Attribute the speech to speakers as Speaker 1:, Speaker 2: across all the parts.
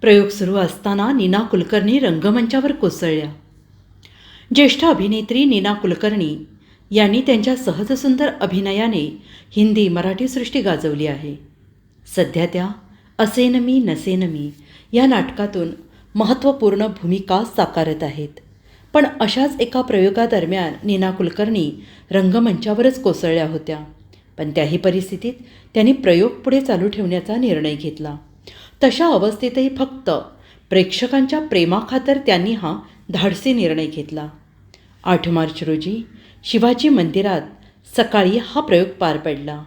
Speaker 1: प्रयोग सुरू असताना नीना कुलकर्णी रंगमंचावर कोसळल्या. ज्येष्ठ अभिनेत्री नीना कुलकर्णी यांनी त्यांच्या सहजसुंदर अभिनयाने हिंदी मराठी सृष्टी गाजवली आहे. सध्या त्या असेन मी नसेन मी या नाटकातून महत्त्वपूर्ण भूमिका साकारत आहेत. पण अशाच एका प्रयोगादरम्यान नीना कुलकर्णी रंगमंचावरच कोसळल्या होत्या. पण त्याही परिस्थितीत त्यांनी प्रयोग पुढे चालू ठेवण्याचा निर्णय घेतला. तशा अवस्थेतही फक्त प्रेक्षकांच्या प्रेमाखातर त्यांनी हा धाडसी निर्णय घेतला. आठ मार्च रोजी शिवाजी मंदिरात सकाळी हा प्रयोग पार पडला.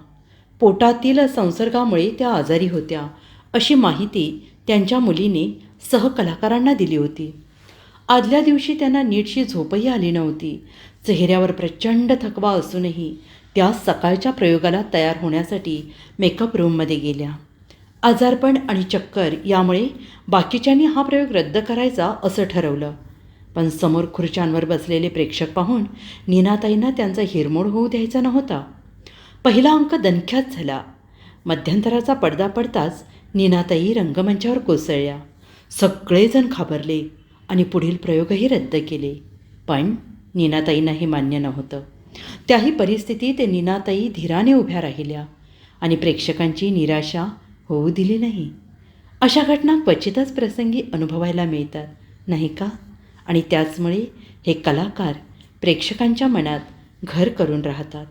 Speaker 1: पोटातील संसर्गामुळे त्या आजारी होत्या अशी माहिती त्यांच्या मुलीने सहकलाकारांना दिली होती. आदल्या दिवशी त्यांना नीटशी झोपही आली नव्हती. चेहऱ्यावर प्रचंड थकवा असूनही त्या सकाळच्या प्रयोगाला तयार होण्यासाठी मेकअप रूममध्ये गेल्या. आजारपण आणि चक्कर यामुळे बाकीच्यांनी हा प्रयोग रद्द करायचा असं ठरवलं. पण समोर खुर्च्यांवर बसलेले प्रेक्षक पाहून नीनाताईंना त्यांचा हिरमोड होऊ द्यायचा नव्हता. पहिला अंक दणख्यात झाला. मध्यंतराचा पडदा पडताच नीनाताई रंगमंचावर कोसळल्या. सगळेजण घाबरले आणि पुढील प्रयोगही रद्द केले. पण नीनाताईंना हे मान्य नव्हतं. त्याही परिस्थितीत नीनाताई धीराने उभ्या राहिल्या आणि प्रेक्षकांची निराशा होऊ दिली नाही. अशा घटना क्वचितच प्रसंगी अनुभवायला मिळतात नाही का? आणि त्याचमुळे हे कलाकार प्रेक्षकांच्या मनात घर करून राहतात.